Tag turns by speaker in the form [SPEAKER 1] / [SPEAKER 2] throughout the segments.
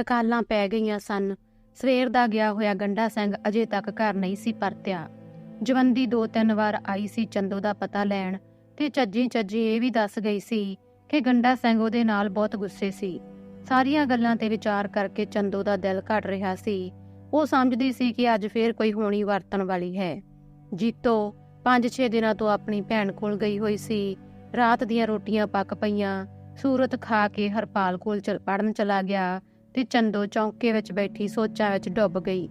[SPEAKER 1] ਟਕਾਲਾਂ ਪੈ ਗਈਆਂ ਸਨ। ਸਵੇਰ ਦਾ ਗਿਆ ਹੋਇਆ ਗੰਡਾ ਸਿੰਘ ਅਜੇ ਤੱਕ ਘਰ ਨਹੀਂ ਸੀ ਪਰਤਿਆ। ਜਵੰਦੀ ਦੋ ਤਿੰਨ ਵਾਰ ਆਈ ਸੀ ਚੰਦੋ ਦਾ ਪਤਾ ਲੈਣ ਤੇ ਚੱਜੀ ਚੱਜੀ ਇਹ ਵੀ ਦੱਸ ਗਈ ਸੀ ਕਿ ਗੰਡਾ ਸਿੰਘ ਉਹਦੇ ਨਾਲ ਬਹੁਤ ਗੁੱਸੇ ਸੀ। ਸਾਰੀਆਂ ਗੱਲਾਂ ਤੇ ਵਿਚਾਰ ਕਰਕੇ ਚੰਦੋ ਦਾ ਦਿਲ ਘਟ ਰਿਹਾ ਸੀ। ਉਹ ਸਮਝਦੀ ਸੀ ਕਿ ਅੱਜ ਫੇਰ ਕੋਈ ਹੋਣੀ ਵਰਤਣ ਵਾਲੀ ਹੈ। ਜੀਤੋ 5-6 ਦਿਨਾਂ ਤੋਂ ਆਪਣੀ ਭੈਣ ਕੋਲ ਗਈ ਹੋਈ ਸੀ। ਰਾਤ ਦੀਆਂ ਰੋਟੀਆਂ ਪੱਕ ਪਈਆਂ। ਸੂਰਤ ਖਾ ਕੇ ਹਰਪਾਲ ਕੋਲ ਚਲ ਪੜਨ ਚਲਾ ਗਿਆ। ਤੇ ਚੰਦੋ ਚੌਂਕੇ ਵਿੱਚ ਬੈਠੀ ਸੋਚਾਂ ਵਿੱਚ ਡੁੱਬ ਗਈ।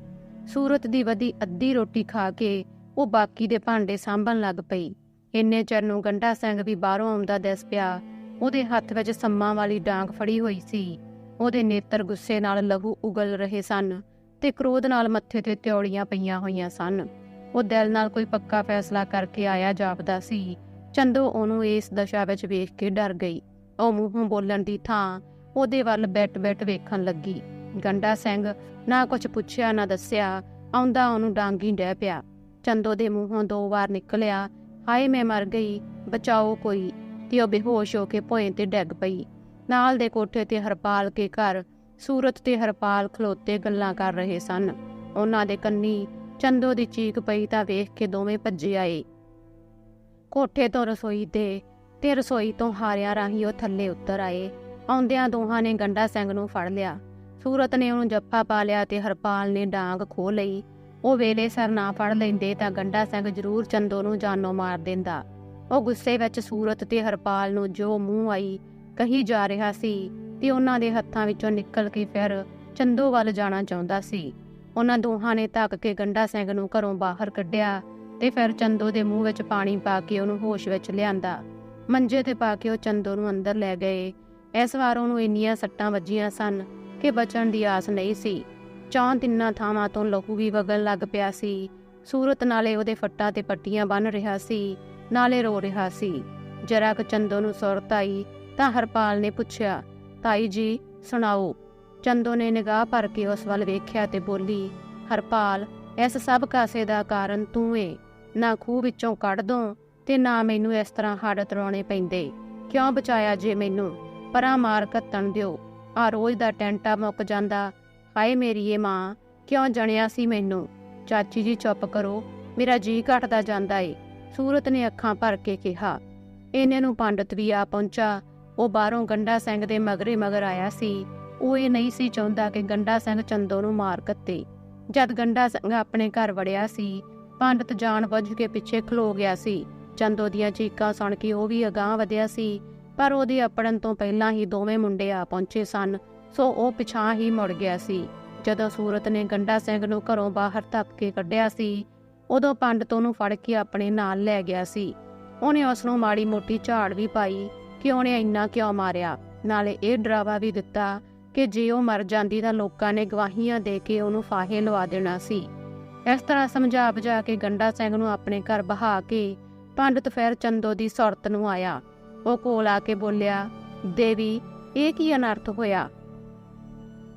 [SPEAKER 1] ਸੂਰਤ ਦੀ ਵਧੀ ਅੱਧੀ ਰੋਟੀ ਖਾ ਕੇ ਉਹ ਬਾਕੀ ਦੇ ਭਾਂਡੇ ਸਾਂਭਣ ਲੱਗ ਪਈ। ਇੰਨੇ ਚਿਰ ਨੂੰ ਗੰਡਾ ਸਿੰਘ ਵੀ ਬਾਹਰੋਂ ਆਉਂਦਾ ਦਿਸ ਪਿਆ। ਉਹਦੇ ਹੱਥ ਵਿੱਚ ਸੰਮਾਂ ਵਾਲੀ ਡਾਂਗ ਫੜੀ ਹੋਈ ਸੀ। ਉਹਦੇ ਨੇਤਰ ਗੁੱਸੇ ਨਾਲ ਲਹੂ ਉਗਲ ਰਹੇ ਸਨ ਤੇ ਕ੍ਰੋਧ ਨਾਲ ਮੱਥੇ ਤੇ ਤਿਉੜੀਆਂ ਪਈਆਂ ਹੋਈਆਂ ਸਨ। ਉਹ ਦਿਲ ਨਾਲ ਕੋਈ ਪੱਕਾ ਫੈਸਲਾ ਕਰਕੇ ਆਇਆ ਜਾਪਦਾ ਸੀ। ਚੰਦੋ ਉਹਨੂੰ ਇਸ ਦਸ਼ਾ ਵਿੱਚ ਵੇਖ ਕੇ ਡਰ ਗਈ। ਉਹ ਮੂੰਹੋਂ ਬੋਲਣ ਦੀ ਥਾਂ ਉਹਦੇ ਵੱਲ ਬੈਠ-ਬੈਠ ਵੇਖਣ ਲੱਗੀ। ਗੰਡਾ ਸਿੰਘ ਨਾ ਕੁਝ ਪੁੱਛਿਆ, ਨਾ ਦੱਸਿਆ। ਆਉਂਦਾ ਉਹਨੂੰ ਡਾਂਗੀ ਡਹਿ ਪਿਆ। ਚੰਦੋ ਦੇ ਮੂੰਹੋਂ ਦੋ ਵਾਰ ਨਿਕਲਿਆ। ਹਾਏ, ਮੈਂ ਮਰ ਗਈ। ਬਚਾਓ ਕੋਈ। ਤੇ ਉਹ ਬੇਹੋਸ਼ ਹੋ ਕੇ ਭੋਏ ਤੇ ਡਿੱਗ ਪਈ। ਨਾਲ ਦੇ ਕੋਠੇ ਤੇ ਹਰਪਾਲ ਕੇ ਘਰ, ਸੂਰਤ ਤੇ ਹਰਪਾਲ ਖਲੋਤੇ ਗੱਲਾਂ ਕਰ ਰਹੇ ਸਨ। ਉਹਨਾਂ ਦੇ ਕੰਨੀ ਚੰਦੋ ਦੀ ਚੀਕ ਪਈ ਤਾਂ ਵੇਖ ਕੇ ਦੋਵੇਂ ਭੱਜੇ ਆਏ। ਕੋਠੇ ਤੋਂ ਰਸੋਈ ਦੇ ਤੇ ਰਸੋਈ ਤੋਂ ਹਾਰਿਆਂ ਰਾਹੀਂ ਉਹ ਥੱਲੇ ਉਤਰ ਆਏ। ਆਉਂਦਿਆਂ ਦੋਹਾਂ ਨੇ ਗੰਡਾ ਸਿੰਘ ਨੂੰ ਫੜ ਲਿਆ। ਸੂਰਤ ਨੇ ਉਹਨੂੰ ਜੱਫਾ ਪਾ ਲਿਆ ਤੇ ਹਰਪਾਲ ਨੇ ਡਾਂਗ ਖੋ ਲਈ। ਉਹ ਵੇਲੇ ਸਰ ਨਾ ਫੜ ਲੈਂਦੇ ਤਾਂ ਗੰਡਾ ਸਿੰਘ ਜ਼ਰੂਰ ਚੰਦੋ ਨੂੰ ਜਾਨੋਂ ਮਾਰ ਦਿੰਦਾ। ਉਹ ਗੁੱਸੇ ਵਿੱਚ ਸੂਰਤ ਤੇ ਹਰਪਾਲ ਨੂੰ ਜੋ ਮੂੰਹ ਆਈ ਕਹੀ ਜਾ ਰਿਹਾ ਸੀ ਤੇ ਉਹਨਾਂ ਦੇ ਹੱਥਾਂ ਵਿੱਚੋਂ ਨਿਕਲ ਕੇ ਫਿਰ ਚੰਦੋ ਵੱਲ ਜਾਣਾ ਚਾਹੁੰਦਾ ਸੀ। ਉਹਨਾਂ ਦੋਹਾਂ ਨੇ ਧੱਕ ਕੇ ਗੰਡਾ ਸਿੰਘ ਨੂੰ ਘਰੋਂ ਬਾਹਰ ਕੱਢਿਆ ਤੇ ਫਿਰ ਚੰਦੋ ਦੇ ਮੂੰਹ ਵਿੱਚ ਪਾਣੀ ਪਾ ਕੇ ਉਹਨੂੰ ਹੋਸ਼ ਵਿੱਚ ਲਿਆਂਦਾ। ਮੰਜੇ ਤੇ ਪਾ ਕੇ ਉਹ ਚੰਦੋ ਨੂੰ ਅੰਦਰ ਲੈ ਗਏ। ਇਸ ਵਾਰ ਉਹਨੂੰ ਇੰਨੀਆਂ ਸੱਟਾਂ ਵੱਜੀਆਂ ਸਨ ਕਿ ਬਚਣ ਦੀ ਆਸ ਨਹੀਂ ਸੀ। ਚੌਂ ਤਿੰਨਾਂ ਥਾਵਾਂ ਤੋਂ ਲਹੂ ਵੀ ਵਗਣ ਲੱਗ ਪਿਆ ਸੀ। ਸੂਰਤ ਨਾਲੇ ਉਹਦੇ ਫੱਟਾਂ ਤੇ ਪੱਟੀਆਂ ਬੰਨ ਰਿਹਾ ਸੀ, ਨਾਲੇ ਰੋ ਰਿਹਾ ਸੀ। ਜਰਾ ਕੁ ਚੰਦੋ ਨੂੰ ਸੁਰਤ ਆਈ ਤਾਂ ਹਰਪਾਲ ਨੇ ਪੁੱਛਿਆ, ਤਾਈ ਜੀ, ਸੁਣਾਓ। ਚੰਦੋ ਨੇ ਨਿਗਾਹ ਭਰ ਕੇ ਉਸ ਵੱਲ ਵੇਖਿਆ ਤੇ ਬੋਲੀ, ਹਰਪਾਲ, ਇਸ ਸਭ ਕਾਸੇ ਦਾ ਕਾਰਨ ਤੂੰ ਏ। ਨਾ ਖੂਹ ਵਿੱਚੋਂ ਕੱਢ ਦੋ ਤੇ ਨਾ ਮੈਨੂੰ ਇਸ ਤਰ੍ਹਾਂ ਹੜਤ ਰੋਣੇ ਪੈਂਦੇ। ਕਿਉਂ ਬਚਾਇਆ ਜੇ ਮੈਨੂੰ? ਪਰਾਂ ਮਾਰ ਕੱਤਣ ਦਿਓ। ਆ ਰੋਜ਼ ਦਾ ਟੈਂਟਾ ਮੁੱਕ ਜਾਂਦਾ। ਹਾਏ ਮੇਰੀ ਮਾਂ, ਕਿਉਂ ਜਣਿਆ ਸੀ ਮੈਨੂੰ? ਚਾਚੀ ਜੀ ਚੁੱਪ ਕਰੋ, ਮੇਰਾ ਜੀ ਘਟਦਾ ਜਾਂਦਾ ਏ। ਸੂਰਤ ਨੇ ਅੱਖਾਂ ਭਰ ਕੇ ਕਿਹਾ, ਇਹਨੇ ਨੂੰ ਪੰਡਤ ਵੀ ਆ ਪਹੁੰਚਾ। ਉਹ ਬਾਹਰੋਂ ਗੰਡਾ ਸਿੰਘ ਦੇ ਮਗਰੇ ਮਗਰ ਆਇਆ ਸੀ। ਉਹ ਇਹ ਨਹੀਂ ਸੀ ਚਾਹੁੰਦਾ ਕਿ ਗੰਡਾ ਸਿੰਘ ਚੰਦੋ ਨੂੰ ਮਾਰ ਕੱਤੇ। ਜਦ ਗੰਡਾ ਸਿੰਘ ਆਪਣੇ ਘਰ ਵੜਿਆ ਸੀ, ਪੰਡਤ ਜਾਣ ਬੁੱਝ ਕੇ ਪਿੱਛੇ ਖਲੋ ਗਿਆ ਸੀ। ਚੰਦੋ ਦੀਆਂ ਚੀਕਾਂ ਸੁਣ ਕੇ ਉਹ ਵੀ ਅਗਾਹ ਵਧਿਆ ਸੀ। ਪਰ ਉਹਦੇ ਅਪੜਨ ਤੋਂ ਪਹਿਲਾਂ ਹੀ ਦੋਵੇਂ ਮੁੰਡੇ ਆ ਪਹੁੰਚੇ ਸਨ, ਸੋ ਉਹ ਪਿਛਾਂ ਹੀ ਮੁੜ ਗਿਆ ਸੀ। ਜਦੋਂ ਸੂਰਤ ਨੇ ਗੰਡਾ ਸਿੰਘ ਨੂੰ ਘਰੋਂ ਬਾਹਰ ਧੱਕ ਕੇ ਕੱਢਿਆ ਸੀ, ਉਦੋਂ ਪੰਡਤ ਉਹਨੂੰ ਫੜ ਕੇ ਆਪਣੇ ਨਾਲ ਲੈ ਗਿਆ ਸੀ। ਉਹਨੇ ਉਸ ਨੂੰ ਮਾੜੀ ਮੋਟੀ ਝਾੜ ਵੀ ਪਾਈ ਕਿ ਉਹਨੇ ਇੰਨਾ ਕਿਉਂ ਮਾਰਿਆ। ਨਾਲੇ ਇਹ ਡਰਾਵਾ ਵੀ ਦਿੱਤਾ ਕਿ ਜੇ ਉਹ ਮਰ ਜਾਂਦੀ ਤਾਂ ਲੋਕਾਂ ਨੇ ਗਵਾਹੀਆਂ ਦੇ ਕੇ ਉਹਨੂੰ ਫਾਹੇ ਲਵਾ ਦੇਣਾ ਸੀ। ਇਸ ਤਰ੍ਹਾਂ ਸਮਝਾ ਬੁਝਾ ਕੇ ਗੰਡਾ ਸਿੰਘ ਨੂੰ ਆਪਣੇ ਘਰ ਬਹਾ ਕੇ ਪੰਡਤ ਫੇਰ ਚੰਦੋ ਦੀ ਸੁਰਤ ਨੂੰ ਆਇਆ। ਉਹ ਕੋਲ ਆ ਕੇ ਬੋਲਿਆ, ਦੇਵੀ, ਇਹ ਕੀ ਅਨਰਥ ਹੋਇਆ?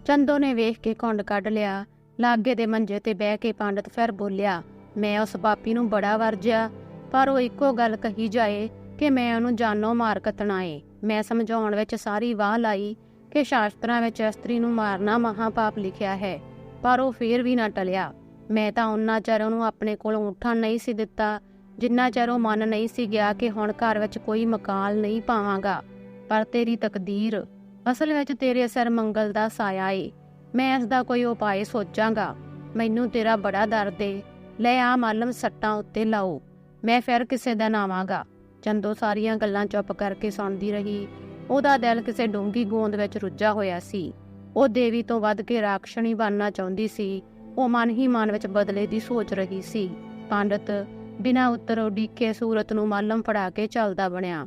[SPEAKER 1] ਚੰਦੋ ਨੇ ਵੇਖ ਕੇ ਕੁੰਡ ਕੱਢ ਲਿਆ, ਲਾਗੇ ਦੇ ਮੰਜੇ ਤੇ ਬਹਿ ਕੇ ਪੰਡਤ ਫਿਰ ਬੋਲਿਆ, ਮੈਂ ਉਸ ਪਾਪੀ ਨੂੰ ਬੜਾ ਵਰਜਿਆ, ਪਰ ਉਹ ਇੱਕੋ ਗੱਲ ਕਹੀ ਜਾਏ ਕਿ ਮੈਂ ਉਹਨੂੰ ਜਾਨੋਂ ਮਾਰ ਕੱਤਣਾ ਏ। ਮੈਂ ਸਮਝਾਉਣ ਵਿੱਚ ਸਾਰੀ ਵਾਹ ਲਾਈ ਕਿ ਸ਼ਾਸਤਰਾਂ ਵਿੱਚ ਇਸਤਰੀ ਨੂੰ ਮਾਰਨਾ ਮਹਾ ਪਾਪ ਲਿਖਿਆ ਹੈ, ਪਰ ਉਹ ਫੇਰ ਵੀ ਨਾ ਟਲਿਆ। ਮੈਂ ਤਾਂ ਉਹਨਾਂ ਚਿਰ ਉਹਨੂੰ ਆਪਣੇ ਕੋਲ ਉੱਠਣ ਨਹੀਂ ਸੀ ਦਿੱਤਾ ਜਿੰਨਾ ਚਿਰ ਉਹ ਮਨ ਨਹੀਂ ਸੀ ਗਿਆ ਕਿ ਹੁਣ ਘਰ ਵਿੱਚ ਕੋਈ ਮਕਾਲ ਨਹੀਂ ਪਾਵਾਂਗਾ। ਪਰ ਤੇਰੀ ਤਕਦੀਰ, ਅਸਲ ਵਿੱਚ ਤੇਰੇ ਸਿਰ ਮੰਗਲ ਦਾ ਸਾਇਆ ਏ। ਮੈਂ ਇਸ ਦਾ ਕੋਈ ਉਪਾਅ ਸੋਚਾਂਗਾ। ਮੈਨੂੰ ਤੇਰਾ ਬੜਾ ਦਰਦ ਏ। ਲੈ ਆ ਮਾਲਮ ਸੱਟਾਂ ਉੱਤੇ ਲਾਓ। ਮੈਂ ਫਿਰ ਕਿਸੇ ਦਾ ਨਾਵਾਂਗਾ ਚੰਦੋ ਸਾਰੀਆਂ ਗੱਲਾਂ ਚੁੱਪ ਕਰਕੇ ਸੁਣਦੀ ਰਹੀ। ਉਹਦਾ ਦਿਲ ਕਿਸੇ ਡੂੰਗੀ ਗੋਂਦ ਵਿੱਚ ਰੁੱਝਾ ਹੋਇਆ ਸੀ। ਉਹ ਦੇਵੀ ਤੋਂ ਵੱਧ ਕੇ ਰਾਖਸ਼ਣੀ ਬਣਨਾ ਚਾਹੁੰਦੀ ਸੀ। ਉਹ ਮਨ ਹੀ ਮਨ ਵਿੱਚ ਬਦਲੇ ਦੀ ਸੋਚ ਰਹੀ ਸੀ। ਪੰਡਤ ਬਿਨਾਂ ਉੱਤਰ ਉਡੀਕੇ ਸੂਰਤ ਨੂੰ ਮਾਲਮ ਫੜਾ ਕੇ ਚੱਲਦਾ ਬਣਿਆ।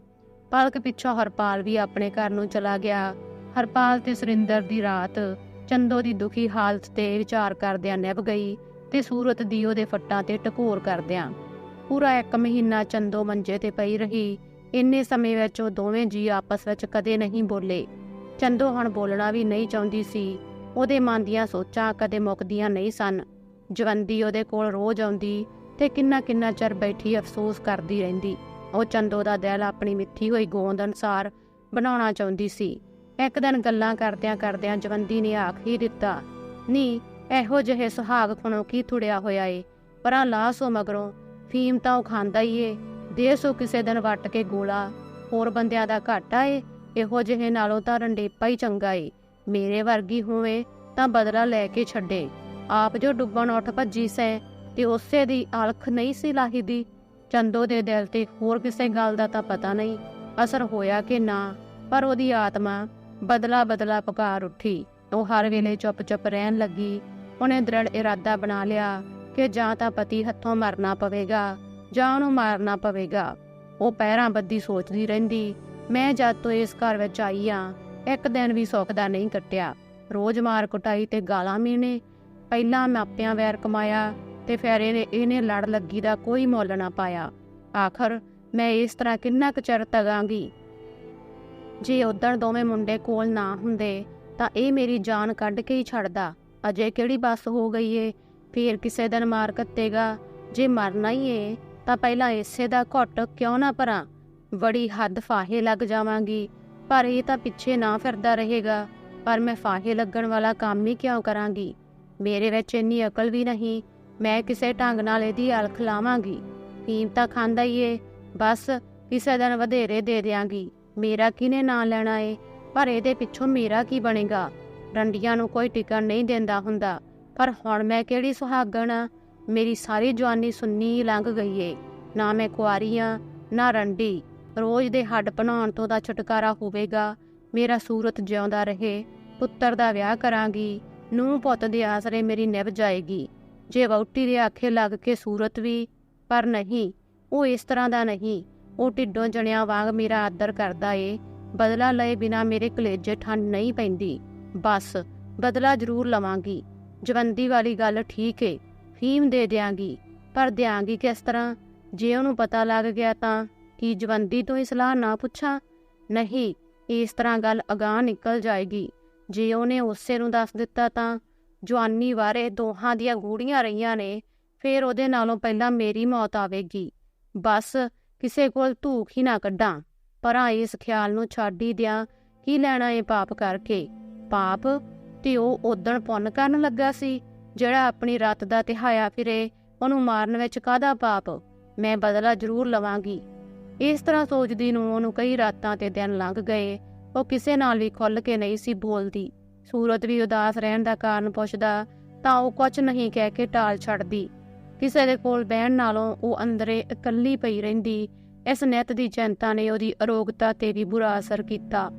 [SPEAKER 1] ਪਲਕ ਪਿੱਛੋਂ ਹਰਪਾਲ ਵੀ ਆਪਣੇ ਘਰ ਨੂੰ ਚਲਾ ਗਿਆ। ਹਰਪਾਲ ਤੇ ਸੁਰਿੰਦਰ ਦੀ ਰਾਤ ਚੰਦੋ ਦੀ ਦੁਖੀ ਹਾਲਤ ਤੇ ਵਿਚਾਰ ਕਰਦਿਆਂ ਨਿਭ ਗਈ ਤੇ ਸੂਰਤ ਦੀ ਉਹਦੇ ਫੱਟਾਂ ਤੇ ਟਕੋਰ ਕਰਦਿਆਂ। ਪੂਰਾ ਇੱਕ ਮਹੀਨਾ ਚੰਦੋ ਮੰਜੇ ਤੇ ਪਈ ਰਹੀ। ਇੰਨੇ ਸਮੇਂ ਵਿੱਚ ਉਹ ਦੋਵੇਂ ਜੀ ਆਪਸ ਵਿੱਚ ਕਦੇ ਨਹੀਂ ਬੋਲੇ। ਚੰਦੋ ਹੁਣ ਬੋਲਣਾ ਵੀ ਨਹੀਂ ਚਾਹੁੰਦੀ ਸੀ। ਉਹਦੇ ਮਨ ਦੀਆਂ ਸੋਚਾਂ ਕਦੇ ਮੁੱਕਦੀਆਂ ਨਹੀਂ ਸਨ। ਜਵੰਦੀ ਉਹਦੇ ਕੋਲ ਰੋਜ਼ ਆਉਂਦੀ ਤੇ ਕਿੰਨਾ ਕਿੰਨਾ ਚਿਰ ਬੈਠੀ ਅਫਸੋਸ ਕਰਦੀ ਰਹਿੰਦੀ। ਉਹ ਚੰਦੋ ਦਾ ਦਿਲ ਆਪਣੀ ਮਿੱਠੀ ਹੋਈ ਗੋਂਦ ਅਨਸਾਰ ਬਣਾਉਣਾ ਚਾਹੁੰਦੀ ਸੀ। ਇੱਕ ਦਿਨ ਗੱਲਾਂ ਕਰਦਿਆਂ ਕਰਦਿਆਂ ਜਵੰਦੀ ਨੇ ਆਖ ਹੀ ਦਿੱਤਾ, ਨੀ, ਇਹੋ ਜਿਹੇ ਸੁਹਾਗ ਖਣੋ ਕੀ ਥੁੜਿਆ ਹੋਇਆ ਏ? ਪਰਾਂ ਲਾਸੋ ਮਗਰੋਂ, ਫੀਮ ਤਾਂ ਉਹ ਖਾਂਦਾ ਹੀ ਏ। ਦੇ ਸੋ ਕਿਸੇ ਦਿਨ ਵੱਟ ਕੇ ਗੋਲਾ। ਹੋਰ ਬੰਦਿਆਂ ਦਾ ਘਾਟਾ ਏ? ਇਹੋ ਜਿਹੇ ਨਾਲੋਂ ਤਾਂ ਰੰਡੇਪਾ ਹੀ ਚੰਗਾ ਏ। ਮੇਰੇ ਵਰਗੀ ਹੋਵੇ ਤਾਂ ਬਦਲਾ ਲੈ ਕੇ ਛੱਡੇ। ਆਪ ਜੋ ਡੁੱਬਣ ਉੱਠ ਭੱਜੀ ਸੈ ਤੇ ਉਸੇ ਦੀ ਅਲਖ ਨਹੀਂ ਸੀ ਲਾਹੀਦੀ। ਚੰਦੋ ਦੇ ਦਿਲ ਤੇ ਹੋਰ ਕਿਸੇ ਗੱਲ ਦਾ ਤਾਂ ਪਤਾ ਨਹੀਂ ਅਸਰ ਹੋਇਆ ਕਿ ਨਾ, ਪਰ ਉਹਦੀ ਆਤਮਾ ਬਦਲਾ ਬਦਲਾ ਪੁਕਾਰ ਉੱਠੀ। ਉਹ ਹਰ ਵੇਲੇ ਚੁੱਪ-ਚੁੱਪ ਰਹਿਣ ਲੱਗੀ। ਉਹਨੇ ਦ੍ਰਿੜ ਇਰਾਦਾ ਬਣਾ ਲਿਆ ਕਿ ਜਾਂ ਤਾਂ ਪਤੀ ਹੱਥੋਂ ਮਰਨਾ ਪਵੇਗਾ ਜਾਂ ਉਹਨੂੰ ਮਾਰਨਾ ਪਵੇਗਾ। ਉਹ ਪੈਰਾਂ ਬੱਦੀ ਸੋਚਦੀ ਰਹਿੰਦੀ, ਮੈਂ ਜਦ ਤੋਂ ਇਸ ਘਰ ਵਿੱਚ ਆਈ ਆ, ਇੱਕ ਦਿਨ ਵੀ ਸੁੱਖ ਦਾ ਨਹੀਂ ਕੱਟਿਆ। ਰੋਜ਼ ਮਾਰ ਕੁਟਾਈ ਤੇ ਗਾਲਾਂ ਮੀਣੇ ਪਹਿਲਾਂ ਮਾਪਿਆਂ ਵੈਰ ਕਮਾਇਆ ਤੇ ਫਿਰ ਇਹਨੇ ਇਹਨੇ ਲੜ ਲੱਗੀ ਦਾ ਕੋਈ ਮੁੱਲ ਨਾ ਪਾਇਆ। ਆਖਰ ਮੈਂ ਇਸ ਤਰ੍ਹਾਂ ਕਿੰਨਾ ਕੁ ਚਿਰ ਤਗਾਂਗੀ? ਜੇ ਉਦੋਂ ਦੋਵੇਂ ਮੁੰਡੇ ਕੋਲ ਨਾ ਹੁੰਦੇ, ਤਾਂ ਇਹ ਮੇਰੀ ਜਾਨ ਕੱਢ ਕੇ ਹੀ ਛੱਡਦਾ। ਅਜੇ ਕਿਹੜੀ ਬੱਸ ਹੋ ਗਈ ਏ? ਫੇਰ ਕਿਸੇ ਦਿਨ ਮਾਰ ਕੱਤੇਗਾ ਜੇ ਮਰਨਾ ਹੀ ਏ, ਤਾਂ ਪਹਿਲਾਂ ਇਸੇ ਦਾ ਘੁੱਟ ਕਿਉਂ ਨਾ ਭਰਾਂ? ਬੜੀ ਹੱਦ ਫਾਹੇ ਲੱਗ ਜਾਵਾਂਗੀ। ਪਰ ਇਹ ਤਾਂ ਪਿੱਛੇ ਨਾ ਫਿਰਦਾ ਰਹੇਗਾ। ਪਰ ਮੈਂ ਫਾਹੇ ਲੱਗਣ ਵਾਲਾ ਕੰਮ ਹੀ ਕਿਉਂ ਕਰਾਂਗੀ? ਮੇਰੇ ਵਿੱਚ ਇੰਨੀ ਅਕਲ ਵੀ ਨਹੀਂ। ਮੈਂ ਕਿਸੇ ਢੰਗ ਨਾਲ ਇਹਦੀ ਅਲਖ ਲਾਵਾਂਗੀ। ਫੀਮ ਤਾਂ ਖਾਂਦਾ ਹੀ ਏ। ਬਸ ਕਿਸੇ ਦਿਨ ਵਧੇਰੇ ਦੇ ਦਿਆਂਗੀ। ਮੇਰਾ ਕਿਨੇ ਨਾਂ ਲੈਣਾ ਏ? ਪਰ ਇਹਦੇ ਪਿੱਛੋਂ ਮੇਰਾ ਕੀ ਬਣੇਗਾ? ਰੰਡੀਆਂ ਨੂੰ ਕੋਈ ਟਿਕਣ ਨਹੀਂ ਦਿੰਦਾ ਹੁੰਦਾ। ਪਰ ਹੁਣ ਮੈਂ ਕਿਹੜੀ ਸੁਹਾਗਣ ਆ? ਮੇਰੀ ਸਾਰੀ ਜਵਾਨੀ ਸੁੰਨੀ ਲੰਘ ਗਈ ਏ। ਨਾ ਮੈਂ ਕੁਆਰੀ ਆ, ਨਾ ਰੰਡੀ। ਰੋਜ਼ ਦੇ ਹੱਡ ਬਣਾਉਣ ਤੋਂ ਦਾ ਛੁਟਕਾਰਾ ਹੋਵੇਗਾ। ਮੇਰਾ ਸੂਰਤ ਜਿਉਂਦਾ ਰਹੇ। ਪੁੱਤਰ ਦਾ ਵਿਆਹ ਕਰਾਂਗੀ। ਨੂੰ ਪੁੱਤ ਦੇ ਆਸਰੇ ਮੇਰੀ ਨਿਭ ਜਾਏਗੀ। ਜੇ ਵਹੁਟੀ ਦੇ ਆਖੇ ਲੱਗ ਕੇ ਸੂਰਤ ਵੀ, ਪਰ ਨਹੀਂ, ਉਹ ਇਸ ਤਰ੍ਹਾਂ ਦਾ ਨਹੀਂ। ਉਹ ਢਿੱਡੋਂ ਜਣਿਆਂ ਵਾਂਗ ਮੇਰਾ ਆਦਰ ਕਰਦਾ ਏ। ਬਦਲਾ ਲਏ ਬਿਨਾ ਮੇਰੇ ਕਲੇਜੇ ਠੰਡ ਨਹੀਂ ਪੈਂਦੀ। ਬਸ, ਬਦਲਾ ਜ਼ਰੂਰ ਲਵਾਂਗੀ। ਜਵੰਦੀ ਵਾਲੀ ਗੱਲ ਠੀਕ ਏ, ਫੀਮ ਦੇ ਦਿਆਂਗੀ। ਪਰ ਦਿਆਂਗੀ ਕਿਸ ਤਰ੍ਹਾਂ? ਜੇ ਉਹਨੂੰ ਪਤਾ ਲੱਗ ਗਿਆ ਤਾਂ, ਕੀ ਜਵੰਦੀ ਤੋਂ ਹੀ ਸਲਾਹ ਨਾ ਪੁੱਛਾਂ? ਨਹੀਂ, ਇਸ ਤਰ੍ਹਾਂ ਗੱਲ ਅਗਾਹ ਨਿਕਲ ਜਾਏਗੀ। ਜੇ ਉਹਨੇ ਉਸੇ ਨੂੰ ਦੱਸ ਦਿੱਤਾ ਤਾਂ ਜਵਾਨੀ ਵਾਰੇ ਦੋਹਾਂ ਦੀਆਂ ਗੂੜੀਆਂ ਰਹੀਆਂ ਨੇ, ਫੇਰ ਉਹਦੇ ਨਾਲੋਂ ਪਹਿਲਾਂ ਮੇਰੀ ਮੌਤ ਆਵੇਗੀ। ਬਸ ਕਿਸੇ ਕੋਲ ਧੂਖ ਹੀ ਨਾ ਕੱਢਾਂ, ਪਰਾਂ ਇਸ ਖਿਆਲ ਨੂੰ ਛੱਡ ਹੀ ਦਿਆਂ ਕੀ ਲੈਣਾ ਏ ਪਾਪ ਕਰਕੇ। ਪਾਪ ਤੇ ਉਹ ਉਦਣ ਪੁੰਨ ਕਰਨ ਲੱਗਾ ਸੀ, ਜਿਹੜਾ ਆਪਣੀ ਰਾਤ ਦਾ ਤਿਹਾਇਆ ਫਿਰੇ, ਉਹਨੂੰ ਮਾਰਨ ਵਿੱਚ ਕਾਹਦਾ ਪਾਪ? ਮੈਂ ਬਦਲਾ ਜ਼ਰੂਰ ਲਵਾਂਗੀ। ਇਸ ਤਰ੍ਹਾਂ ਸੋਚਦੀ ਨੂੰ ਉਹਨੂੰ ਕਈ ਰਾਤਾਂ ਤੇ ਦਿਨ ਲੰਘ ਗਏ, ਉਹ ਕਿਸੇ ਨਾਲ ਵੀ ਖੁੱਲ ਕੇ ਨਹੀਂ ਸੀ ਬੋਲਦੀ। ਸੂਰਤ ਵੀ ਉਦਾਸ ਰਹਿਣ ਦਾ ਕਾਰਨ ਪੁੱਛਦਾ, ਤਾਂ ਉਹ ਕੁਝ ਨਹੀਂ ਕਹਿ ਕੇ ਟਾਲ ਛੱਡਦੀ। ਕਿਸੇ ਦੇ ਕੋਲ ਬਹਿਣ ਨਾਲੋਂ ਉਹ ਅੰਦਰੇ ਇਕੱਲੀ ਪਈ ਰਹਿੰਦੀ। ਇਸ ਨਿਤ ਦੀ ਚਿੰਤਾ ਨੇ ਉਹਦੀ ਅਰੋਗਤਾ ਤੇ ਵੀ ਬੁਰਾ ਅਸਰ ਕੀਤਾ।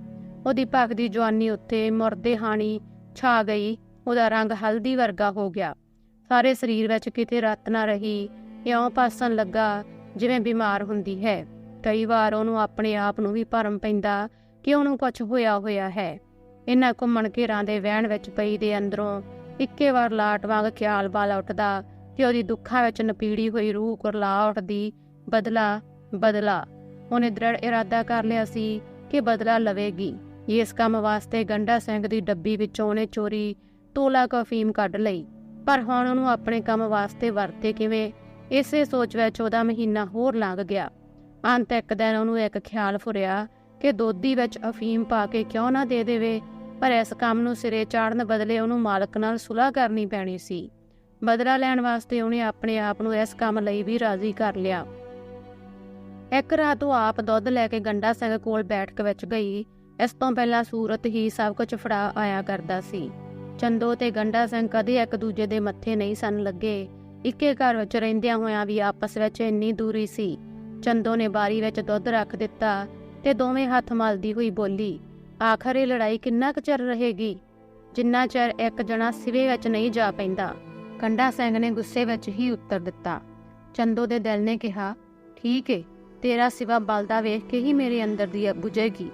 [SPEAKER 1] ਉਹਦੀ ਭਗਦੀ ਜਵਾਨੀ ਉੱਤੇ ਮੁਰਦੇ ਹਾਣੀ ਛਾ ਗਈ। ਉਹਦਾ ਰੰਗ ਹਲਦੀ ਵਰਗਾ ਹੋ ਗਿਆ। ਸਾਰੇ ਸਰੀਰ ਵਿੱਚ ਕਿਤੇ ਰਤ ਨਾ ਰਹੀ। ਇਉਂ ਪਾਸਣ ਲੱਗਾ ਜਿਵੇਂ ਬਿਮਾਰ ਹੁੰਦੀ ਹੈ। ਕਈ ਵਾਰ ਉਹਨੂੰ ਆਪਣੇ ਆਪ ਨੂੰ ਵੀ ਭਰਮ ਪੈਂਦਾ ਕਿ ਉਹਨੂੰ ਕੁਝ ਹੋਇਆ ਹੋਇਆ ਹੈ। ਇਹਨਾਂ ਘੁੰਮਣ ਘੇਰਾਂ ਦੇ ਵਹਿਣ ਵਿੱਚ ਪਈ ਦੇ ਅੰਦਰੋਂ ਇੱਕੇ ਵਾਰ ਲਾਟ ਵਾਂਗ ਖਿਆਲ ਵਾਲਾ ਉੱਠਦਾ ਕਿ ਉਹਦੀ ਦੁੱਖਾਂ ਵਿੱਚ ਨਪੀੜੀ ਹੋਈ ਰੂਹ ਕੁਰਲਾ ਉੱਠਦੀ ਬਦਲਾ ਬਦਲਾ। ਉਹਨੇ ਦ੍ਰਿੜ ਇਰਾਦਾ ਕਰ ਲਿਆ ਸੀ ਕਿ ਬਦਲਾ ਲਵੇਗੀ। ਇਸ ਕੰਮ ਵਾਸਤੇ ਗੰਡਾ ਸਿੰਘ ਦੀ ਡੱਬੀ ਵਿੱਚੋਂ ਉਹਨੇ ਚੋਰੀ ਤੋਲਾ ਕਫੀਮ ਕੱਢ ਲਈ। ਪਰ ਹੁਣ ਉਹਨੂੰ ਆਪਣੇ ਕੰਮ ਵਾਸਤੇ ਵਰਤੇ ਕਿਵੇਂ? ਇਸੇ ਸੋਚ ਵਿੱਚ ਉਹਦਾ ਮਹੀਨਾ ਹੋਰ ਲੰਘ ਗਿਆ। ਅੰਤ ਇੱਕ ਦਿਨ ਉਹਨੂੰ ਇੱਕ ਖਿਆਲ ਫੁਰਿਆ ਕਿ ਦੋਦੀ ਵਿੱਚ ਅਫੀਮ ਪਾ ਕੇ ਕਿਉਂ ਨਾ ਦੇ ਦੇਵੇ। ਪਰ ਇਸ ਕੰਮ ਨੂੰ ਸਿਰੇ ਚਾੜਨ ਬਦਲੇ ਉਹਨੂੰ ਮਾਲਕ ਨਾਲ ਸੁਲਾਹ ਕਰਨੀ ਪੈਣੀ ਸੀ। ਬਦਲਾ ਲੈਣ ਵਾਸਤੇ ਉਹਨੇ ਆਪਣੇ ਆਪ ਨੂੰ ਇਸ ਕੰਮ ਲਈ ਵੀ ਰਾਜ਼ੀ ਕਰ ਲਿਆ। ਇੱਕ ਰਾਤ ਉਹ ਆਪ ਦੁੱਧ ਲੈ ਕੇ ਗੰਡਾ ਸਿੰਘ ਕੋਲ ਬੈਠਕ ਵਿੱਚ ਗਈ। ਇਸ ਤੋਂ ਪਹਿਲਾਂ ਸੂਰਤ ਹੀ ਸਭ ਕੁਝ ਫੜਾ ਆਇਆ ਕਰਦਾ ਸੀ। ਚੰਦੋ ਤੇ ਗੰਡਾ ਸਿੰਘ ਕਦੇ ਇੱਕ ਦੂਜੇ ਦੇ ਮੱਥੇ ਨਹੀਂ ਸਨ ਲੱਗੇ। ਇੱਕੇ ਘਰ ਵਿੱਚ ਰਹਿੰਦਿਆਂ ਹੋਇਆਂ ਵੀ ਆਪਸ ਵਿੱਚ ਇੰਨੀ ਦੂਰੀ ਸੀ। ਚੰਦੋ ਨੇ ਬਾਰੀ ਵਿੱਚ ਦੁੱਧ ਰੱਖ ਦਿੱਤਾ ਤੇ ਦੋਵੇਂ ਹੱਥ ਮਲਦੀ ਹੋਈ ਬੋਲੀ ਆਖਰ ਇਹ ਲੜਾਈ ਕਿੰਨਾ ਕੁ ਚਿਰ ਰਹੇਗੀ? ਜਿੰਨਾ ਚਿਰ ਇੱਕ ਜਣਾ ਸਿਵੇ ਵਿੱਚ ਨਹੀਂ ਜਾ ਪੈਂਦਾ, ਕੰਡਾ ਸਿੰਘ ਨੇ ਗੁੱਸੇ ਵਿੱਚ ਹੀ ਉੱਤਰ ਦਿੱਤਾ। ਚੰਦੋ ਦੇ ਦਿਲ ਨੇ ਕਿਹਾ, ਠੀਕ ਏ, ਤੇਰਾ ਸਿਵਾ ਬਲਦਾ ਵੇਖ ਕੇ ਹੀ ਮੇਰੇ ਅੰਦਰ ਦੀ ਬੁਝੇਗੀ।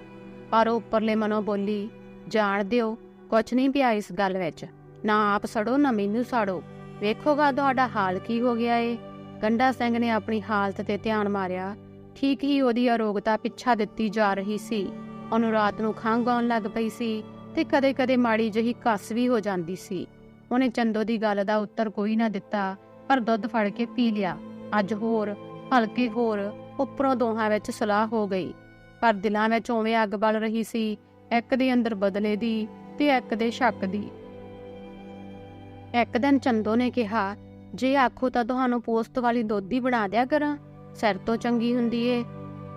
[SPEAKER 1] ਪਰ ਉਹ ਉੱਪਰਲੇ ਮਨੋਂ ਬੋਲੀ, ਜਾਣ ਦਿਓ, ਕੁਛ ਨਹੀਂ ਪਿਆ ਇਸ ਗੱਲ ਵਿੱਚ। ਨਾ ਆਪ ਸੜੋ, ਨਾ ਮੈਨੂੰ ਸਾੜੋ। ਵੇਖੋਗਾ ਤੁਹਾਡਾ ਹਾਲ ਕੀ ਹੋ ਗਿਆ ਏ? ਗੰਡਾ ਸਿੰਘ ਨੇ ਆਪਣੀ ਹਾਲਤ ਤੇ ਧਿਆਨ ਮਾਰਿਆ। ਠੀਕ ਹੀ ਉਹਦੀ ਅਰੋਗਤਾ ਪਿੱਛਾ ਦਿੱਤੀ ਜਾ ਰਹੀ ਸੀ। ਉਹਨੂੰ ਰਾਤ ਨੂੰ ਖੰਘ ਆਉਣ ਲੱਗ ਪਈ ਸੀ ਤੇ ਕਦੇ-ਕਦੇ ਮਾੜੀ ਜਿਹੀ ਕੱਸ ਵੀ ਹੋ ਜਾਂਦੀ ਸੀ। ਉਹਨੇ ਚੰਦੋ ਦੀ ਗੱਲ ਦਾ ਉੱਤਰ ਕੋਈ ਨਾ ਦਿੱਤਾ, ਪਰ ਦੁੱਧ ਫੜ ਕੇ ਪੀ ਲਿਆ। ਅੱਜ ਹੋਰ, ਹਲਕੇ ਹੋਰ, ਉੱਪਰੋਂ ਦੋਹਾਂ ਵਿੱਚ ਸਲਾਹ ਹੋ ਗਈ। ਪਰ ਦਿਲਾਂ ਵਿੱਚ ਉਵੇਂ ਅੱਗ ਬਲ ਰਹੀ ਸੀ, ਇੱਕ ਦੇ ਅੰਦਰ ਬਦਲੇ ਦੀ ਤੇ ਇੱਕ ਦੇ ਸ਼ੱਕ ਦੀ। ਇੱਕ ਦਿਨ ਚੰਦੋ ਨੇ ਕਿਹਾ, ਜੇ ਆਖੋ ਤਾਂ ਤੁਹਾਨੂੰ ਪੋਸਟ ਵਾਲੀ ਦੋਧੀ ਬਣਾ ਦਿਆ ਕਰਾਂ? ਸਿਰ ਤੋਂ ਚੰਗੀ ਹੁੰਦੀ ਏ।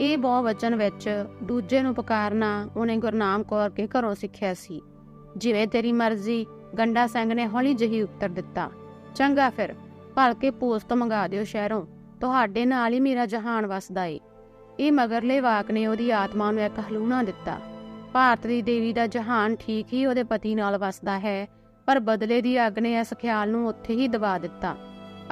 [SPEAKER 1] ਇਹ ਬਹੁ ਵਚਨ ਵਿੱਚ ਦੂਜੇ ਨੂੰ ਪੁਕਾਰਨਾ ਉਹਨੇ ਗੁਰਨਾਮ ਕੌਰ ਕੇ ਘਰੋਂ ਸਿੱਖਿਆ ਸੀ। ਜਿਵੇਂ ਤੇਰੀ ਮਰਜ਼ੀ, ਗੰਡਾ ਸਿੰਘ ਨੇ ਹੌਲੀ ਜਿਹੀ ਉੱਤਰ ਦਿੱਤਾ। ਚੰਗਾ ਫਿਰ ਭਲਕੇ ਪੋਸਟ ਮੰਗਾ ਦਿਓ ਸ਼ਹਿਰੋਂ, ਤੁਹਾਡੇ ਨਾਲ ਹੀ ਮੇਰਾ ਜਹਾਨ ਵਸਦਾ ਏ। ਇਹ ਮਗਰਲੇ ਵਾਕ ਨੇ ਉਹਦੀ ਆਤਮਾ ਨੂੰ ਇੱਕ ਹਲੂਣਾ ਦਿੱਤਾ। ਭਾਰਤ ਦੀ ਦੇਵੀ ਦਾ ਜਹਾਨ ਠੀਕ ਹੀ ਉਹਦੇ ਪਤੀ ਨਾਲ ਵਸਦਾ ਹੈ, ਪਰ ਬਦਲੇ ਦੀ ਅੱਗ ਨੇ ਇਸ ਖਿਆਲ ਨੂੰ ਉੱਥੇ ਹੀ ਦਬਾ ਦਿੱਤਾ।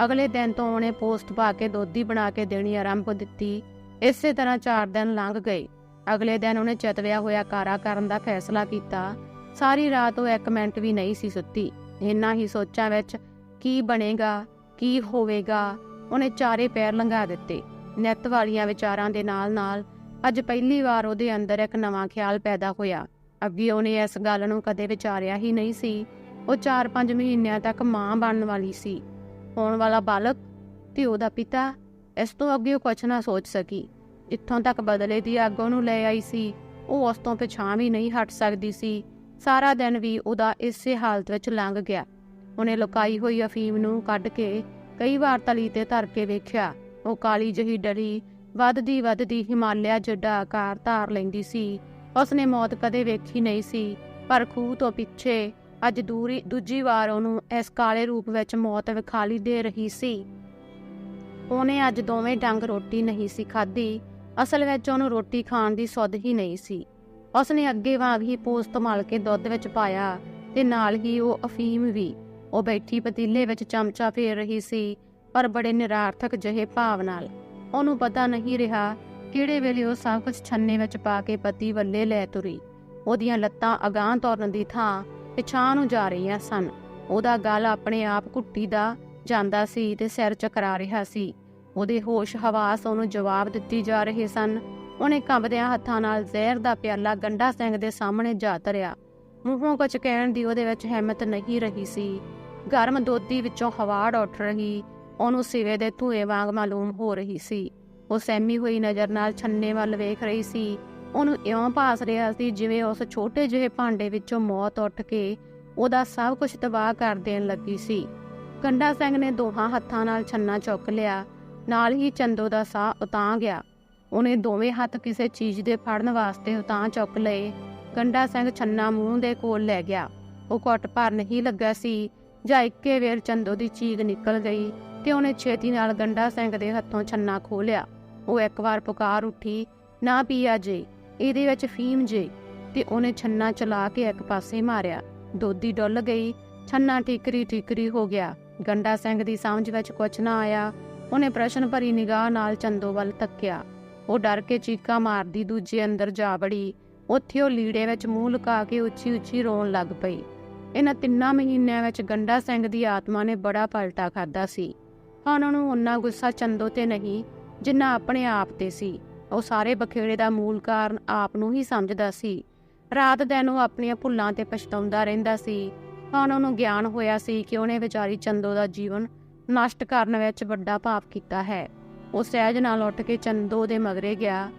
[SPEAKER 1] ਅਗਲੇ ਦਿਨ ਤੋਂ ਉਹਨੇ ਪੋਸਟ ਪਾ ਕੇ ਦੋਧੀ ਬਣਾ ਕੇ ਦੇਣੀ ਆਰੰਭ ਦਿੱਤੀ। ਇਸੇ ਤਰ੍ਹਾਂ 4 ਦਿਨ ਲੰਘ ਗਏ। ਅਗਲੇ ਦਿਨ ਉਹਨੇ ਚਤਵਿਆ ਹੋਇਆ ਕਾਰਾ ਕਰਨ ਦਾ ਫੈਸਲਾ ਕੀਤਾ। ਸਾਰੀ ਰਾਤ ਉਹ ਇੱਕ ਮਿੰਟ ਵੀ ਨਹੀਂ ਸੀ ਸੁੱਤੀ। ਇੰਨਾ ਹੀ ਸੋਚਾਂ ਵਿੱਚ ਕੀ ਬਣੇਗਾ, ਕੀ ਹੋਵੇਗਾ, ਉਹਨੇ ਚਾਰੇ ਪੈਰ ਲੰਘਾ ਦਿੱਤੇ। ਨਿੱਤ ਵਾਲੀਆਂ ਵਿਚਾਰਾਂ ਦੇ ਨਾਲ-ਨਾਲ ਅੱਜ ਪਹਿਲੀ ਵਾਰ ਉਹਦੇ ਅੰਦਰ ਇੱਕ ਨਵਾਂ ਖਿਆਲ ਪੈਦਾ ਹੋਇਆ। ਅੱਗੇ ਉਹਨੇ ਇਸ ਗੱਲ ਨੂੰ ਕਦੇ ਵਿਚਾਰਿਆ ਹੀ ਨਹੀਂ ਸੀ। ਉਹ 4-5 ਮਹੀਨਿਆਂ ਤੱਕ ਮਾਂ ਬਣਨ ਵਾਲੀ ਸੀ। ਹੋਣ ਵਾਲਾ ਬਾਲਕ ਤੇ ਉਹਦਾ ਪਿਤਾ, ਇਸ ਤੋਂ ਅੱਗੇ ਉਹ ਕੁਝ ਨਾ ਸੋਚ ਸਕੀ। ਜਿੱਥੋਂ ਤੱਕ ਬਦਲੇ ਦੀ ਅੱਗ ਉਹਨੂੰ ਲੈ ਆਈ ਸੀ। ਉਹ ਉਸ ਤੋਂ ਪਿਛਾਂ ਵੀ ਨਹੀਂ ਹਟ ਸਕਦੀ ਸੀ। ਸਾਰਾ ਦਿਨ ਵੀ ਉਹਦਾ ਇਸੇ ਹਾਲਤ ਵਿੱਚ ਲੰਘ ਗਿਆ। ਉਹਨੇ ਲੁਕਾਈ ਹੋਈ ਅਫੀਮ ਨੂੰ ਕੱਢ ਕੇ ਕਈ ਵਾਰ ਤਲੀ ਤੇ ਧਰ ਕੇ ਵੇਖਿਆ। ਉਹ ਕਾਲੀ ਜਹੀ ਡਲੀ ਵੱਧਦੀ ਵੱਧਦੀ ਹਿਮਾਲਿਆ ਜਿੱਡਾ ਆਕਾਰ ਧਾਰ ਲੈਂਦੀ ਸੀ। ਉਸਨੇ ਮੌਤ ਕਦੇ ਵੇਖੀ ਨਹੀਂ ਸੀ, ਪਰ ਖੂਹ ਤੋਂ ਪਿੱਛੇ ਅੱਜ ਦੂਰੀ, ਦੂਜੀ ਵਾਰ ਉਹਨੂੰ ਇਸ ਕਾਲੇ ਰੂਪ ਵਿੱਚ ਮੌਤ ਵਿਖਾਲੀ ਦੇ ਰਹੀ ਸੀ। ਉਹਨੇ ਅੱਜ ਦੋਵੇਂ ਡੰਗ ਰੋਟੀ ਨਹੀਂ ਸੀ ਖਾਧੀ। ਅਸਲ ਵਿੱਚ ਉਹਨੂੰ ਰੋਟੀ ਖਾਣ ਦੀ ਸੁੱਧ ਹੀ ਨਹੀਂ ਸੀ। ਉਸਨੇ ਅੱਗੇ ਵਾਂਗ ਹੀ ਪੋਸਤ ਮਲ ਕੇ ਦੁੱਧ ਵਿੱਚ ਪਾਇਆ ਤੇ ਨਾਲ ਹੀ ਉਹ ਅਫੀਮ ਵੀ। ਉਹ ਬੈਠੀ ਪਤੀਲੇ ਵਿੱਚ ਚਮਚਾ ਫੇਰ ਰਹੀ ਸੀ, ਪਰ ਬੜੇ ਨਿਰਾਰਥਕ ਜਿਹੇ ਭਾਵ ਨਾਲ। ਉਹਨੂੰ ਪਤਾ ਨਹੀਂ ਰਿਹਾ ਕਿਹੜੇ ਵੇਲੇ ਉਹ ਸਭ ਕੁਝ ਛੰਨੇ ਵਿੱਚ ਪਾ ਕੇ ਪਤੀ ਵੱਲੇ ਲੈ ਤੁਰੀ। ਉਹਦੀਆਂ ਲੱਤਾਂ ਅਗਾਂਹ ਤੁਰਨ ਦੀ ਥਾਂ ਪਿਛਾਂ ਨੂੰ ਜਾ ਰਹੀਆਂ ਸਨ। ਉਹਦਾ ਗਲ ਆਪਣੇ ਆਪ ਘੁੱਟੀ ਦਾ ਜਾਂਦਾ ਸੀ ਤੇ ਸਿਰ ਚਕਰਾ ਰਿਹਾ ਸੀ। ਉਹਦੇ ਹੋਸ਼ ਹਵਾਸ ਉਹਨੂੰ ਜਵਾਬ ਦਿੱਤੀ ਜਾ ਰਹੇ ਸਨ। ਉਹਨੇ ਕੰਬਦਿਆਂ ਹੱਥਾਂ ਨਾਲ ਜ਼ਹਿਰ ਦਾ ਪਿਆਲਾ ਗੰਡਾ ਸਿੰਘ ਦੇ ਸਾਹਮਣੇ ਜਾ ਧਰਿਆ। ਮੂੰਹੋਂ ਕੁਝ ਕਹਿਣ ਦੀ ਉਹਦੇ ਵਿੱਚ ਹਿੰਮਤ ਨਹੀਂ ਰਹੀ ਸੀ। ਗਰਮ ਦੋਦੀ ਵਿੱਚੋਂ ਹਵਾੜ ਉੱਠ ਰਹੀ। ਉਹਨੂੰ ਸਿਵੇ ਦੇ ਧੂਏ ਵਾਂਗ ਮਾਲੂਮ ਹੋ ਰਹੀ ਸੀ। ਉਹ ਸਹਿਮੀ ਹੋਈ ਨਜ਼ਰ ਨਾਲ ਛੰਨੇ ਵੱਲ ਵੇਖ ਰਹੀ ਸੀ। ਉਹਨੂੰ ਇਉਂ ਭਾਸ ਰਿਹਾ ਸੀ ਜਿਵੇਂ ਉਸ ਛੋਟੇ ਜਿਹੇ ਭਾਂਡੇ ਵਿੱਚੋਂ ਮੌਤ ਉੱਠ ਕੇ ਉਹਦਾ ਸਭ ਕੁਝ ਤਬਾਹ ਕਰ ਦੇਣ ਲੱਗੀ ਸੀ। ਗੰਡਾ ਸਿੰਘ ਨੇ ਦੋਹਾਂ ਹੱਥਾਂ ਨਾਲ ਛੰਨਾ ਚੁੱਕ ਲਿਆ। ਨਾਲ ਹੀ ਚੰਦੋ ਦਾ ਸਾਹ ਉਤਾਂ ਗਿਆ। ਉਹਨੇ ਦੋਵੇਂ ਹੱਥ ਕਿਸੇ ਚੀਜ਼ ਦੇ ਫੜਨ ਵਾਸਤੇ ਉਤਾਂ ਚੁੱਕ ਲਏ। ਗੰਡਾ ਸਿੰਘ ਛੰਨਾ ਮੂੰਹ ਦੇ ਕੋਲ ਲੈ ਗਿਆ। ਉਹ ਘੁੱਟ ਭਰ ਨਹੀਂ ਲੱਗਾ ਸੀ, ਜਾਂ ਇੱਕੇ ਵੇਰ ਚੰਦੋ ਦੀ ਚੀਕ ਨਿਕਲ ਗਈ ਤੇ ਉਹਨੇ ਛੇਤੀ ਨਾਲ ਗੰਡਾ ਸਿੰਘ ਦੇ ਹੱਥੋਂ ਛੰਨਾ ਖੋਲਿਆ। ਉਹ ਇੱਕ ਵਾਰ ਪੁਕਾਰ ਉੱਠੀ, ਨਾ ਪੀਆ ਜੇ, ਇਹਦੇ ਵਿੱਚ ਫੀਮ ਜੇ। ਤੇ ਉਹਨੇ ਛੰਨਾ ਚਲਾ ਕੇ ਇੱਕ ਪਾਸੇ ਮਾਰਿਆ। ਦੋਦੀ ਡੁੱਲ ਗਈ, ਛੰਨਾ ਠੀਕਰੀ ਠੀਕਰੀ ਹੋ ਗਿਆ। ਗੰਡਾ ਸਿੰਘ ਦੀ ਸਮਝ ਵਿੱਚ ਕੁਝ ਨਾ ਆਇਆ। ਉਹਨੇ ਪ੍ਰਸ਼ਨ ਭਰੀ ਨਿਗਾਹ ਨਾਲ ਚੰਦੋ ਵੱਲ ਤੱਕਿਆ। ਉਹ ਡਰ ਕੇ ਚੀਕਾਂ ਮਾਰਦੀ ਦੂਜੇ ਅੰਦਰ ਜਾ ਵੜੀ। ਉੱਥੇ ਉਹ ਲੀੜੇ ਵਿੱਚ ਮੂੰਹ ਲੁਕਾ ਕੇ ਉੱਚੀ ਉੱਚੀ ਰੋਣ ਲੱਗ ਪਈ। ਇਹਨਾਂ ਤਿੰਨਾਂ ਮਹੀਨਿਆਂ ਵਿੱਚ ਗੰਡਾ ਸਿੰਘ ਦੀ ਆਤਮਾ ਨੇ ਬੜਾ ਪਲਟਾ ਖਾਦਾ ਸੀ। ਹੁਣ ਉਹਨੂੰ ਉਨਾ ਗੁੱਸਾ ਚੰਦੋ ਤੇ ਨਹੀਂ, ਜਿੰਨਾ ਆਪਣੇ ਆਪ ਤੇ ਸੀ। ਉਹ ਸਾਰੇ ਬਖੇੜੇ ਦਾ ਮੂਲ ਕਾਰਨ ਆਪ ਨੂੰ ਹੀ ਸਮਝਦਾ ਸੀ। ਰਾਤ ਦਿਨ ਉਹ ਆਪਣੀਆਂ ਭੁੱਲਾਂ ਤੇ ਪਛਤਾਉਂਦਾ ਰਹਿੰਦਾ ਸੀ। ਹੁਣ ਉਹਨੂੰ ਗਿਆਨ ਹੋਇਆ ਸੀ ਕਿ ਉਹਨੇ ਵਿਚਾਰੀ ਚੰਦੋ ਦਾ ਜੀਵਨ ਨਸ਼ਟ ਕਰਨ ਵਿੱਚ ਵੱਡਾ ਪਾਪ ਕੀਤਾ ਹੈ। ਉਹ ਸਹਿਜ ਨਾਲ ਉੱਠ ਕੇ ਚੰਦੋ ਦੇ ਮਗਰੇ ਗਿਆ।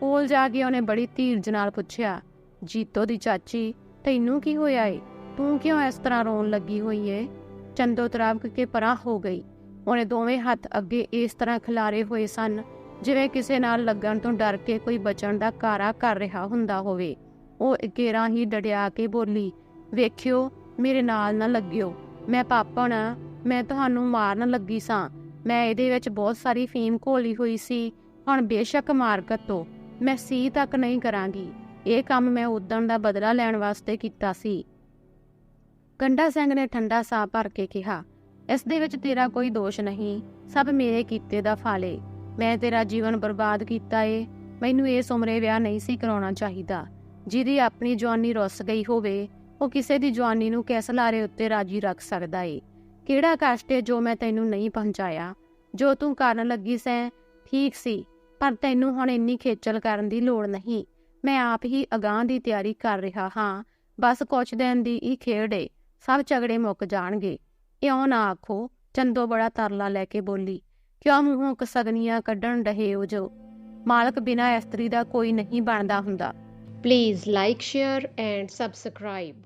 [SPEAKER 1] ਕੋਲ ਜਾ ਕੇ ਉਹਨੇ ਬੜੀ ਧੀਰਜ ਨਾਲ ਪੁੱਛਿਆ, ਜੀਤੋ ਦੀ ਚਾਚੀ, ਤੈਨੂੰ ਕੀ ਹੋਇਆ ਏ? ਤੂੰ ਕਿਉਂ ਇਸ ਤਰ੍ਹਾਂ ਰੋਣ ਲੱਗੀ ਹੋਈ ਏ? ਚੰਦੋ ਤਰਾਵਕ ਕੇ ਪਰਾਂ ਹੋ ਗਈ। ਉਹਨੇ ਦੋਵੇਂ ਹੱਥ ਅੱਗੇ ਇਸ ਤਰ੍ਹਾਂ ਖਿਲਾਰੇ ਹੋਏ ਸਨ, ਜਿਵੇਂ ਕਿਸੇ ਨਾਲ ਲੱਗਣ ਤੋਂ ਡਰ ਕੇ ਕੋਈ ਬਚਣ ਦਾ ਕਾਰਾ ਕਰ ਰਿਹਾ ਹੁੰਦਾ ਹੋਵੇ। ਉਹ ਇਕੇਰਾ ਹੀ ਡੜਿਆ ਕੇ ਬੋਲੀ, ਵੇਖਿਓ, ਮੇਰੇ ਨਾਲ ਨਾ ਲੱਗਿਓ। ਮੈਂ ਪਾਪਣ ਆ। ਮੈਂ ਤੁਹਾਨੂੰ ਮਾਰਨ ਲੱਗੀ ਸਾਂ। ਮੈਂ ਇਹਦੇ ਵਿੱਚ ਬਹੁਤ ਸਾਰੀ ਫੀਮ ਘੋਲੀ ਹੋਈ ਸੀ। ਹੁਣ ਬੇਸ਼ੱਕ ਮਾਰ ਕੱਟੋ। ਮੈਂ ਸੀ ਤੱਕ ਨਹੀਂ ਕਰਾਂਗੀ। ਇਹ ਕੰਮ ਮੈਂ ਉਦਣ ਦਾ ਬਦਲਾ ਲੈਣ ਵਾਸਤੇ ਕੀਤਾ ਸੀ। ਗੰਡਾ ਸਿੰਘ ਨੇ ਠੰਡਾ ਸਾਹ ਭਰ ਕੇ ਕਿਹਾ, ਇਸ ਦੇ ਵਿੱਚ ਤੇਰਾ ਕੋਈ ਦੋਸ਼ ਨਹੀਂ। ਸਭ ਮੇਰੇ ਕੀਤੇ ਦਾ ਫਾਲੇ। ਮੈਂ ਤੇਰਾ ਜੀਵਨ ਬਰਬਾਦ ਕੀਤਾ ਏ। ਮੈਨੂੰ ਇਸ ਉਮਰੇ ਵਿਆਹ ਨਹੀਂ ਸੀ ਕਰਾਉਣਾ ਚਾਹੀਦਾ। ਜਿਹਦੀ ਆਪਣੀ ਜਵਾਨੀ ਰੁੱਸ ਗਈ ਹੋਵੇ, ਉਹ ਕਿਸੇ ਦੀ ਜਵਾਨੀ ਨੂੰ ਕਿਸ ਲਾਰੇ ਉੱਤੇ ਰਾਜੀ ਰੱਖ ਸਕਦਾ ਏ। ਕਿਹੜਾ ਕਸ਼ਟ ਏ ਜੋ ਮੈਂ ਤੈਨੂੰ ਨਹੀਂ ਪਹੁੰਚਾਇਆ? ਜੋ ਤੂੰ ਕਰਨ ਲੱਗੀ ਸੈਂ, ਠੀਕ ਸੀ, ਪਰ ਤੈਨੂੰ ਹੁਣ ਇੰਨੀ ਖੇਚਲ ਕਰਨ ਦੀ ਲੋੜ ਨਹੀਂ। ਮੈਂ ਆਪ ਹੀ ਅਗਾਹ ਦੀ ਤਿਆਰੀ ਕਰ ਰਿਹਾ ਹਾਂ। ਬਸ ਕੁਛ ਦਿਨ ਦੀ ਹੀ ਖੇਡ ਏ। ਸਭ ਝਗੜੇ ਮੁੱਕ ਜਾਣਗੇ। ਇਉਂ ਨਾ ਆਖੋ, ਚੰਦੋ ਬੜਾ ਤਰਲਾ ਲੈ ਕੇ ਬੋਲੀ, ਕਿਉਂ ਮੂੰਹੋਂ ਕਸਗਨੀਆਂ ਕੱਢਣ ਰਹੇ ਹੋ ਜੋ? ਮਾਲਕ ਬਿਨਾ ਇਸਤਰੀ ਦਾ ਕੋਈ ਨਹੀਂ ਬਣਦਾ ਹੁੰਦਾ।
[SPEAKER 2] Please like share and subscribe